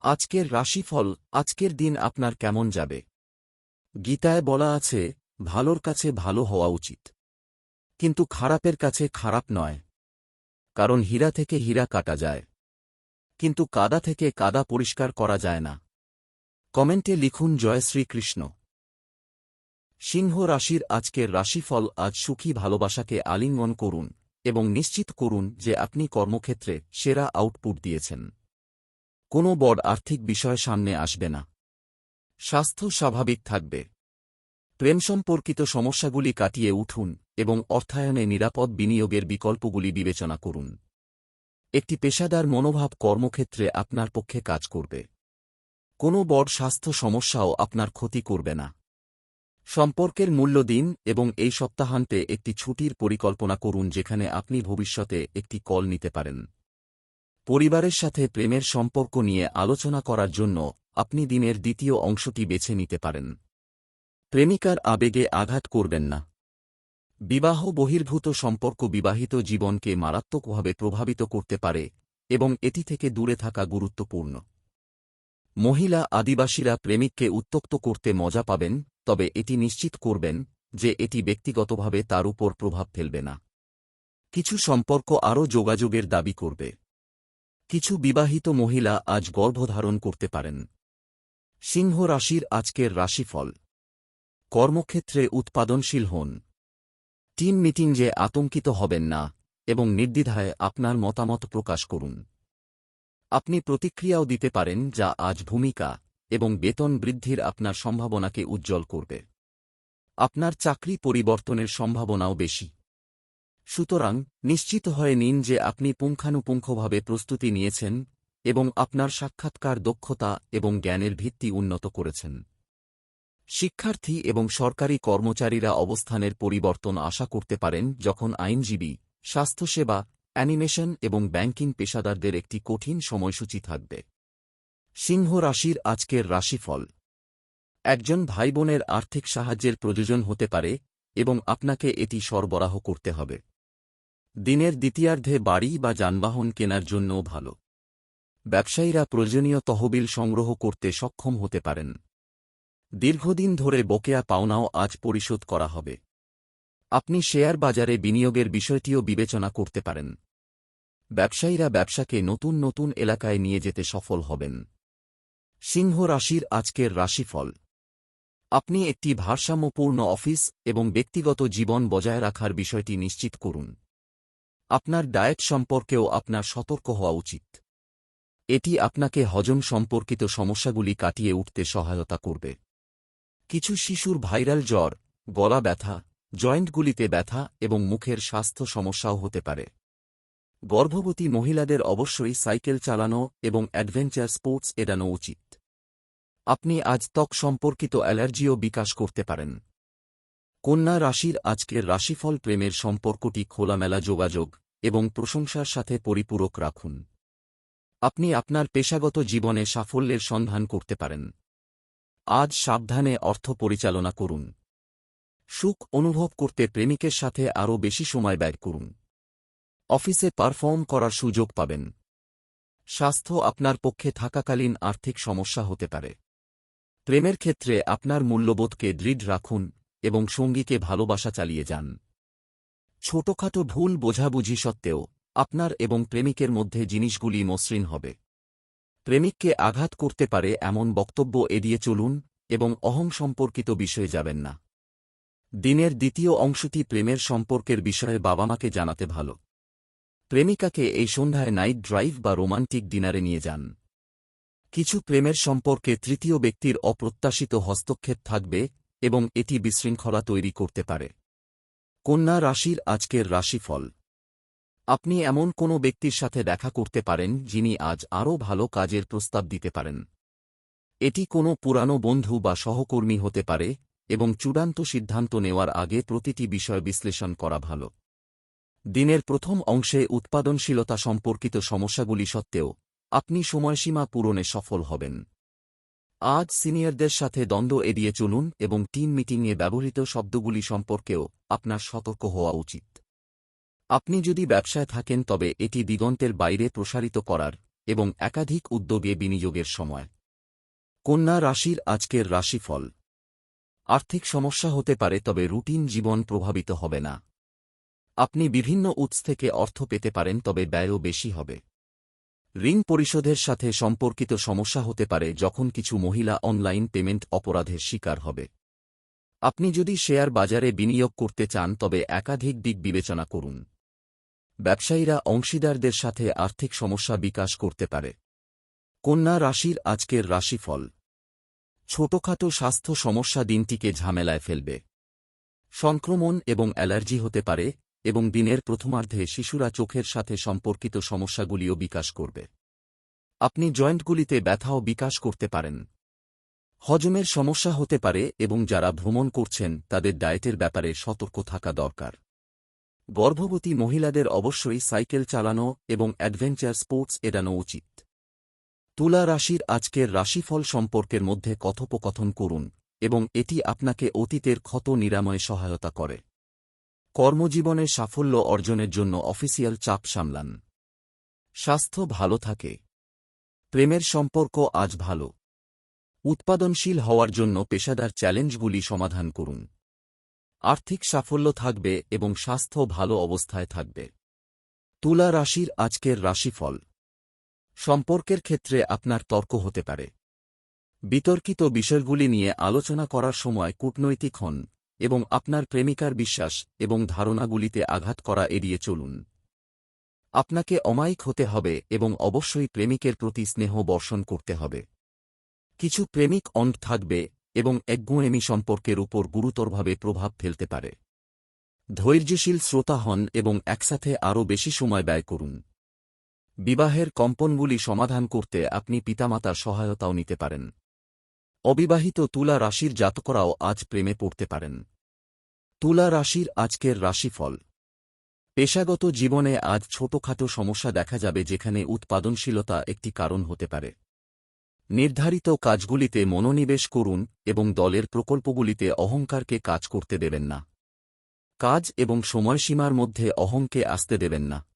আজকের রাশিফল, আজকের দিন আপনার কেমন যাবে? গীতায় বলা আছে, ভালোর কাছে ভালো হওয়া উচিত। কিন্তু খারাপের কাছে খারাপ নয়। কারণ হীরা থেকে হীরা কাটা যায়। কিন্তু কাদা থেকে কাদা পরিষ্কার করা যায় না। কমেন্টে লিখুন, জয় শ্রীকৃষ্ণ। সিংহ রাশির আজকের রাশিফল, আজ সুখী ভালোবাসাকে আলিঙ্গন করুন এবং নিশ্চিত করুন যে আপনি কর্মক্ষেত্রে সেরা আউটপুট দিয়েছেন। কোনো বড় আর্থিক বিষয় সামনে আসবে না। স্বাস্থ্য স্বাভাবিক থাকবে। প্রেম সম্পর্কিত সমস্যাগুলি কাটিয়ে উঠুন এবং অর্থায়নে নিরাপদ বিনিয়োগের বিকল্পগুলি বিবেচনা করুন। একটি পেশাদার মনোভাব কর্মক্ষেত্রে আপনার পক্ষে কাজ করবে। কোনো বড় স্বাস্থ্য সমস্যাও আপনার ক্ষতি করবে না। সম্পর্কের মূল্য দিন এবং এই সপ্তাহান্তে একটি ছুটির পরিকল্পনা করুন যেখানে আপনি ভবিষ্যতে একটি কল নিতে পারেন। পরিবারের সাথে প্রেমের সম্পর্ক নিয়ে আলোচনা করার জন্য আপনি দিনের দ্বিতীয় অংশটি বেছে নিতে পারেন। প্রেমিকার আবেগে আঘাত করবেন না। বিবাহ বহির্ভূত সম্পর্ক বিবাহিত জীবনকে মারাত্মকভাবে প্রভাবিত করতে পারে এবং এটি থেকে দূরে থাকা গুরুত্বপূর্ণ। মহিলা আদিবাসীরা প্রেমিককে উত্তক্ত করতে মজা পাবেন, তবে এটি নিশ্চিত করবেন যে এটি ব্যক্তিগতভাবে তার উপর প্রভাব ফেলবে না। কিছু সম্পর্ক আরও যোগাযোগের দাবি করবে। কিছু বিবাহিত মহিলা আজ গর্ভধারণ করতে পারেন। সিংহ রাশির আজকের রাশিফল। কর্মক্ষেত্রে উৎপাদনশীল হন। টিম মিটিং যে আতঙ্কিত হবেন না, এবং নির্দ্বিধায় আপনার মতামত প্রকাশ করুন। আপনি প্রতিক্রিয়াও দিতে পারেন যা আজ ভূমিকা এবং বেতন বৃদ্ধির আপনার সম্ভাবনাকে উজ্জ্বল করবে। আপনার চাকরি পরিবর্তনের সম্ভাবনাও বেশি। সুতরাং নিশ্চিত হয়ে নিন যে আপনি পুঙ্খানুপুঙ্খভাবে প্রস্তুতি নিয়েছেন এবং আপনার সাক্ষাৎকার দক্ষতা এবং জ্ঞানের ভিত্তি উন্নত করেছেন। শিক্ষার্থী এবং সরকারি কর্মচারীরা অবস্থানের পরিবর্তন আশা করতে পারেন যখন আইনজীবী, স্বাস্থ্যসেবা, অ্যানিমেশন এবং ব্যাংকিং পেশাদারদের একটি কঠিন সময়সূচি থাকবে। সিংহ রাশির আজকের রাশিফল। একজন ভাইবোনের আর্থিক সাহায্যের প্রয়োজন হতে পারে এবং আপনাকে এটি সরবরাহ করতে হবে। দিনের দ্বিতীয়ার্ধে বাড়ি বা যানবাহন কেনার জন্যও ভালো। ব্যবসায়ীরা প্রয়োজনীয় তহবিল সংগ্রহ করতে সক্ষম হতে পারেন। দীর্ঘদিন ধরে বকেয়া পাওনাও আজ পরিশোধ করা হবে। আপনি শেয়ার বাজারে বিনিয়োগের বিষয়টিও বিবেচনা করতে পারেন। ব্যবসায়ীরা ব্যবসাকে নতুন নতুন এলাকায় নিয়ে যেতে সফল হবেন। সিংহ রাশির আজকের রাশিফল। আপনি একটি ভারসাম্যপূর্ণ অফিস এবং ব্যক্তিগত জীবন বজায় রাখার বিষয়টি নিশ্চিত করুন। আপনার ডায়েট সম্পর্কেও আপনার সতর্ক হওয়া উচিত। এটি আপনাকে হজম সম্পর্কিত সমস্যাগুলি কাটিয়ে উঠতে সহায়তা করবে। কিছু শিশুর ভাইরাল জ্বর, গলা ব্যথা, জয়েন্টগুলিতে ব্যথা এবং মুখের স্বাস্থ্য সমস্যাও হতে পারে। গর্ভবতী মহিলাদের অবশ্যই সাইকেল চালানো এবং অ্যাডভেঞ্চার স্পোর্টস এড়ানো উচিত। আপনি আজ ত্বক সম্পর্কিত অ্যালার্জিও বিকাশ করতে পারেন। কন্যা রাশির আজকের রাশিফল প্রেমের সম্পর্কটি খোলামেলা যোগাযোগ এবং প্রশংসার সাথে পরিপূরক রাখুন। আপনি আপনার পেশাগত জীবনে সাফল্যের সন্ধান করতে পারেন। আজ সাবধানে অর্থ পরিচালনা করুন। সুখ অনুভব করতে প্রেমিকের সাথে আরও বেশি সময় ব্যয় করুন। অফিসে পারফর্ম করার সুযোগ পাবেন। স্বাস্থ্য আপনার পক্ষে থাকাকালীন আর্থিক সমস্যা হতে পারে। প্রেমের ক্ষেত্রে আপনার মূল্যবোধকে দৃঢ় রাখুন এবং সঙ্গীকে ভালোবাসা চালিয়ে যান। ছোটখাটো ভুল বোঝাবুঝি সত্ত্বেও, আপনার এবং প্রেমিকের মধ্যে জিনিসগুলি মসৃণ হবে। প্রেমিককে আঘাত করতে পারে এমন বক্তব্য এড়িয়ে চলুন এবং অহং সম্পর্কিত বিষয়ে যাবেন না। দিনের দ্বিতীয় অংশটি প্রেমের সম্পর্কের বিষয়ে বাবা মাকে জানাতে ভালো। প্রেমিকাকে এই সন্ধ্যায় নাইট ড্রাইভ বা রোমান্টিক ডিনারে নিয়ে যান। কিছু প্রেমের সম্পর্কে তৃতীয় ব্যক্তির অপ্রত্যাশিত হস্তক্ষেপ থাকবে এবং এটি বিশৃঙ্খলা তৈরি করতে পারে। কন্যা রাশির আজকের রাশিফল। আপনি এমন কোনো ব্যক্তির সাথে দেখা করতে পারেন যিনি আজ আরও ভালো কাজের প্রস্তাব দিতে পারেন। এটি কোনো পুরানো বন্ধু বা সহকর্মী হতে পারে এবং চূড়ান্ত সিদ্ধান্ত নেওয়ার আগে প্রতিটি বিষয় বিশ্লেষণ করা ভালো। দিনের প্রথম অংশে উৎপাদনশীলতা সম্পর্কিত সমস্যাগুলি সত্ত্বেও আপনি সময়সীমা পূরণে সফল হবেন। আজ সিনিয়রদের সাথে দ্বন্দ্ব এড়িয়ে চলুন এবং টিম মিটিংয়ে ব্যবহৃত শব্দগুলি সম্পর্কেও আপনার সতর্ক হওয়া উচিত। আপনি যদি ব্যবসায় থাকেন, তবে এটি দিগন্তের বাইরে প্রসারিত করার এবং একাধিক উদ্যোগে বিনিয়োগের সময়। কন্যা রাশির আজকের রাশিফল। আর্থিক সমস্যা হতে পারে, তবে রুটিন জীবন প্রভাবিত হবে না। আপনি বিভিন্ন উৎস থেকে অর্থ পেতে পারেন, তবে ব্যয়ও বেশি হবে। ঋণ পরিশোধের সাথে সম্পর্কিত সমস্যা হতে পারে যখন কিছু মহিলা অনলাইন পেমেন্ট অপরাধের শিকার হবে। আপনি যদি শেয়ার বাজারে বিনিয়োগ করতে চান, তবে একাধিক দিক বিবেচনা করুন। ব্যবসায়ীরা অংশীদারদের সাথে আর্থিক সমস্যা বিকাশ করতে পারে। কন্যা রাশির আজকের রাশিফল। ছোটখাটো স্বাস্থ্য সমস্যা দিনটিকে ঝামেলায় ফেলবে। সংক্রমণ এবং অ্যালার্জি হতে পারে এবং দিনের প্রথমার্ধে শিশুরা চোখের সাথে সম্পর্কিত সমস্যাগুলিও বিকাশ করবে। আপনি জয়েন্টগুলিতে ব্যথাও বিকাশ করতে পারেন। হজমের সমস্যা হতে পারে এবং যারা ভ্রমণ করছেন, তাদের ডায়েটের ব্যাপারে সতর্ক থাকা দরকার। গর্ভবতী মহিলাদের অবশ্যই সাইকেল চালানো এবং অ্যাডভেঞ্চার স্পোর্টস এড়ানো উচিত। তুলা রাশির আজকের রাশিফল সম্পর্কের মধ্যে কথোপকথন করুন এবং এটি আপনাকে অতীতের ক্ষত নিরাময়ে সহায়তা করে। কর্মজীবনে সাফল্য অর্জনের জন্য অফিসিয়াল চাপ সামলান। স্বাস্থ্য ভালো থাকে। প্রেমের সম্পর্ক আজ ভালো। উৎপাদনশীল হওয়ার জন্য পেশাদার চ্যালেঞ্জগুলি সমাধান করুন। আর্থিক সাফল্য থাকবে এবং স্বাস্থ্য ভালো অবস্থায় থাকবে। তুলা রাশির আজকের রাশিফল। সম্পর্কের ক্ষেত্রে আপনার তর্ক হতে পারে। বিতর্কিত বিষয়গুলি নিয়ে আলোচনা করার সময় কূটনৈতিক হন। এবং আপনার প্রেমিকার বিশ্বাস এবং ধারণাগুলিতে আঘাত করা এড়িয়ে চলুন। আপনাকে অমায়িক হতে হবে এবং অবশ্যই প্রেমিকের প্রতি স্নেহ বর্ষণ করতে হবে। কিছু প্রেমিক অন্ট থাকবে এবং একগুঁয়েমি সম্পর্কের উপর গুরুতরভাবে প্রভাব ফেলতে পারে। ধৈর্যশীল শ্রোতা হন এবং একসাথে আরও বেশি সময় ব্যয় করুন। বিবাহের কম্পনগুলি সমাধান করতে আপনি পিতামাতার সহায়তাও নিতে পারেন। অবিবাহিত তুলা রাশির জাতকরাও আজ প্রেমে পড়তে পারেন। তুলা রাশির আজকের রাশিফল। পেশাগত জীবনে আজ ছোটখাটো সমস্যা দেখা যাবে যেখানে উৎপাদনশীলতা একটি কারণ হতে পারে। নির্ধারিত কাজগুলিতে মনোনিবেশ করুন এবং দলের প্রকল্পগুলিতে অহংকারকে কাজ করতে দেবেন না। কাজ এবং সময়সীমার মধ্যে অহংকে আসতে দেবেন না।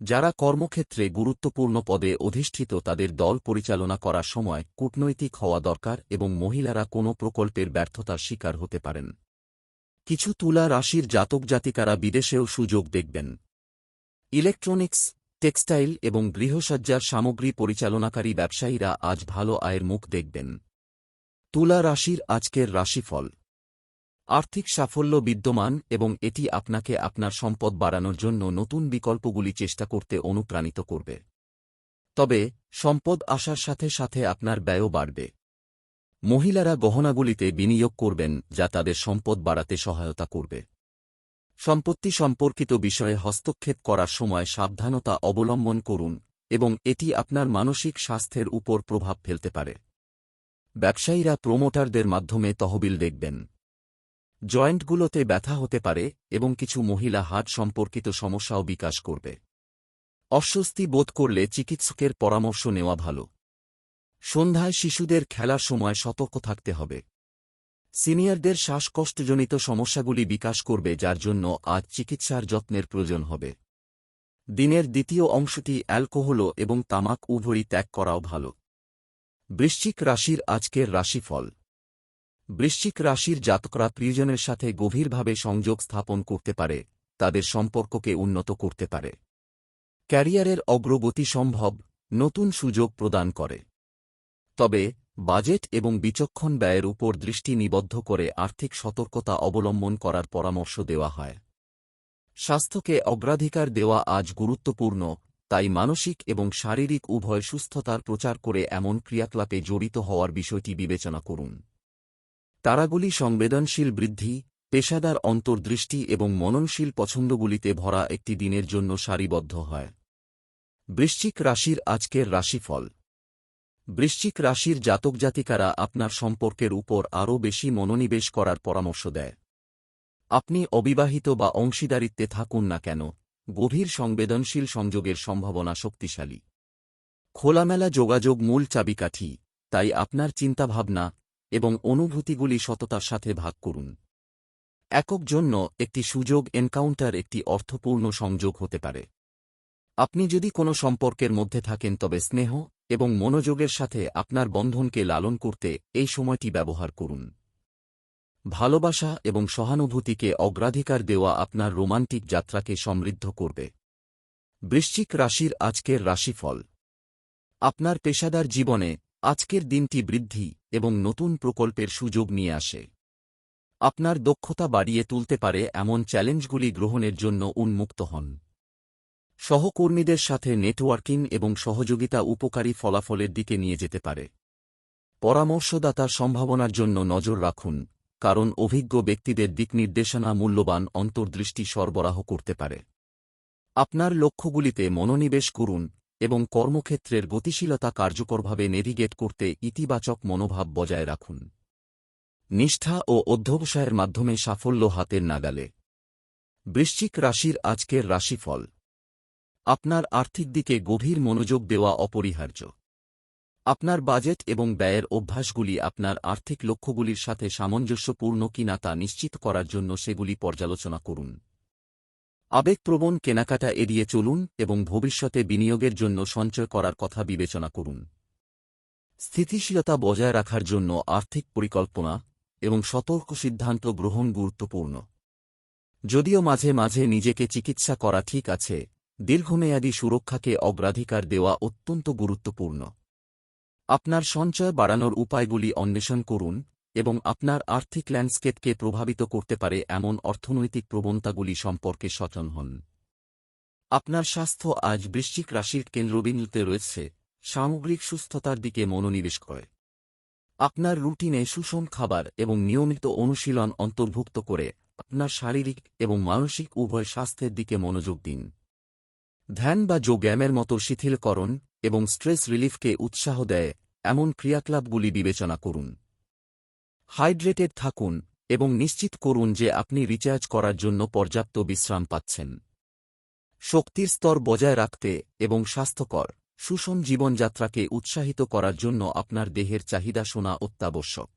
যারা কর্মক্ষেত্রে গুরুত্বপূর্ণ পদে অধিষ্ঠিত তাদের দল পরিচালনা করার সময় কূটনৈতিক হওয়া দরকার এবং মহিলারা কোনো প্রকল্পের ব্যর্থতার শিকার হতে পারেন। কিছু তুলা রাশির জাতক জাতিকারা বিদেশেও সুযোগ দেখবেন। ইলেকট্রনিক্স, টেক্সটাইল এবং গৃহসজ্জার সামগ্রী পরিচালনাকারী ব্যবসায়ীরা আজ ভালো আয়ের মুখ দেখবেন। তুলা রাশির আজকের রাশিফল আর্থিক সাফল্য বিদ্যমান এবং এটি আপনাকে আপনার সম্পদ বাড়ানোর জন্য নতুন বিকল্পগুলি চেষ্টা করতে অনুপ্রাণিত করবে। তবে, সম্পদ আসার সাথে সাথে আপনার ব্যয়ও বাড়বে। মহিলারা গহনাগুলিতে বিনিয়োগ করবেন যা তাদের সম্পদ বাড়াতে সহায়তা করবে। সম্পত্তি সম্পর্কিত বিষয়ে হস্তক্ষেপ করার সময় সাবধানতা অবলম্বন করুন এবং এটি আপনার মানসিক স্বাস্থ্যের উপর প্রভাব ফেলতে পারে। ব্যবসায়ীরা প্রোমোটারদের মাধ্যমে তহবিল দেখবেন। জয়েন্টগুলোতে ব্যথা হতে পারে এবং কিছু মহিলা হাট সম্পর্কিত সমস্যাও বিকাশ করবে। অস্বস্তি বোধ করলে চিকিৎসকের পরামর্শ নেওয়া ভালো। সন্ধ্যায় শিশুদের খেলার সময় সতর্ক থাকতে হবে। সিনিয়রদের শ্বাসকষ্টজনিত সমস্যাগুলি বিকাশ করবে, যার জন্য আজ চিকিৎসার যত্নের প্রয়োজন হবে। দিনের দ্বিতীয় অংশটি অ্যালকোহল এবং তামাক উভয়ই ত্যাগ করাও ভালো। বৃশ্চিক রাশির আজকের রাশিফল। বৃশ্চিক রাশির জাতকরা প্রিয়জনের সাথে গভীরভাবে সংযোগ স্থাপন করতে পারে, তাদের সম্পর্ককে উন্নত করতে পারে। ক্যারিয়ারের অগ্রগতি সম্ভব, নতুন সুযোগ প্রদান করে। তবে, বাজেট এবং বিচক্ষণ ব্যয়ের উপর দৃষ্টি নিবদ্ধ করে আর্থিক সতর্কতা অবলম্বন করার পরামর্শ দেওয়া হয়। স্বাস্থ্যকে অগ্রাধিকার দেওয়া আজ গুরুত্বপূর্ণ, তাই মানসিক এবং শারীরিক উভয় সুস্থতার প্রচার করে এমন ক্রিয়াকলাপে জড়িত হওয়ার বিষয়টি বিবেচনা করুন। তারাগুলি সংবেদনশীল বৃদ্ধি, পেশাদার অন্তর্দৃষ্টি এবং মননশীল পছন্দগুলিতে ভরা একটি দিনের জন্য সারিবদ্ধ হয়। বৃশ্চিক রাশির আজকের রাশিফল। বৃশ্চিক রাশির জাতক জাতিকারা আপনার সম্পর্কের উপর আরও বেশি মনোনিবেশ করার পরামর্শ দেয়। আপনি অবিবাহিত বা অংশীদারিত্বে থাকুন না কেন, গভীর সংবেদনশীল সংযোগের সম্ভাবনা শক্তিশালী। খোলামেলা যোগাযোগ মূল চাবিকাঠি, তাই আপনার চিন্তাভাবনা এবং অনুভূতিগুলি সততার সাথে ভাগ করুন। একক জন্য একটি সুযোগ এনকাউন্টার একটি অর্থপূর্ণ সংযোগ হতে পারে। আপনি যদি কোনো সম্পর্কের মধ্যে থাকেন তবে স্নেহ এবং মনোযোগের সাথে আপনার বন্ধনকে লালন করতে এই সময়টি ব্যবহার করুন। ভালোবাসা এবং সহানুভূতিকে অগ্রাধিকার দেওয়া আপনার রোমান্টিক যাত্রাকে সমৃদ্ধ করবে। বৃশ্চিক রাশির আজকের রাশিফল। আপনার পেশাদার জীবনে আজকের দিনটি বৃদ্ধি এবং নতুন প্রকল্পের সুযোগ নিয়ে আসে। আপনার দক্ষতা বাড়িয়ে তুলতে পারে এমন চ্যালেঞ্জগুলি গ্রহণের জন্য উন্মুক্ত হন। সহকর্মীদের সাথে নেটওয়ার্কিং এবং সহযোগিতা উপকারী ফলাফলের দিকে নিয়ে যেতে পারে। পরামর্শদাতার সম্ভাবনার জন্য নজর রাখুন, কারণ অভিজ্ঞ ব্যক্তিদের দিক নির্দেশনা মূল্যবান অন্তর্দৃষ্টি সরবরাহ করতে পারে। আপনার লক্ষ্যগুলিতে মনোনিবেশ করুন এবং কর্মক্ষেত্রের গতিশীলতা কার্যকরভাবে নেভিগেট করতে ইতিবাচক মনোভাব বজায় রাখুন। নিষ্ঠা ও অধ্যবসায়ের মাধ্যমে সাফল্য হাতের নাগালে। বৃশ্চিক রাশির আজকের রাশিফল। আপনার আর্থিক দিকে গভীর মনোযোগ দেওয়া অপরিহার্য। আপনার বাজেট এবং ব্যয়ের অভ্যাসগুলি আপনার আর্থিক লক্ষ্যগুলির সাথে সামঞ্জস্যপূর্ণ কিনা তা নিশ্চিত করার জন্য সেগুলি পর্যালোচনা করুন। আবেগপ্রবণ কেনাকাটা এড়িয়ে চলুন এবং ভবিষ্যতে বিনিয়োগের জন্য সঞ্চয় করার কথা বিবেচনা করুন। স্থিতিশীলতা বজায় রাখার জন্য আর্থিক পরিকল্পনা এবং সতর্ক সিদ্ধান্ত গ্রহণ গুরুত্বপূর্ণ। যদিও মাঝে মাঝে নিজেকে চিকিৎসা করা ঠিক আছে, দীর্ঘমেয়াদী সুরক্ষাকে অগ্রাধিকার দেওয়া অত্যন্ত গুরুত্বপূর্ণ। আপনার সঞ্চয় বাড়ানোর উপায়গুলি অন্বেষণ করুন এবং আপনার আর্থিক ল্যান্ডস্কেপকে প্রভাবিত করতে পারে এমন অর্থনৈতিক প্রবণতাগুলি সম্পর্কে সচেতন হন। আপনার স্বাস্থ্য আজ বৃশ্চিক রাশির কেন্দ্রবিন্দুতে রয়েছে, সামগ্রিক সুস্থতার দিকে মনোনিবেশ করে। আপনার রুটিনে সুষম খাবার এবং নিয়মিত অনুশীলন অন্তর্ভুক্ত করে আপনার শারীরিক এবং মানসিক উভয় স্বাস্থ্যের দিকে মনোযোগ দিন। ধ্যান বা যোগ্যামের মতো শিথিলকরণ এবং স্ট্রেস রিলিফকে উৎসাহ দেয় এমন ক্রিয়াকলাপগুলি বিবেচনা করুন। হাইড্রেটেড থাকুন এবং নিশ্চিত করুন যে আপনি রিচার্জ করার জন্য পর্যাপ্ত বিশ্রাম পাচ্ছেন। শক্তির স্তর বজায় রাখতে এবং স্বাস্থ্যকর, সুষম জীবনযাত্রাকে উৎসাহিত করার জন্য আপনার দেহের চাহিদা শোনা অত্যাবশ্যক।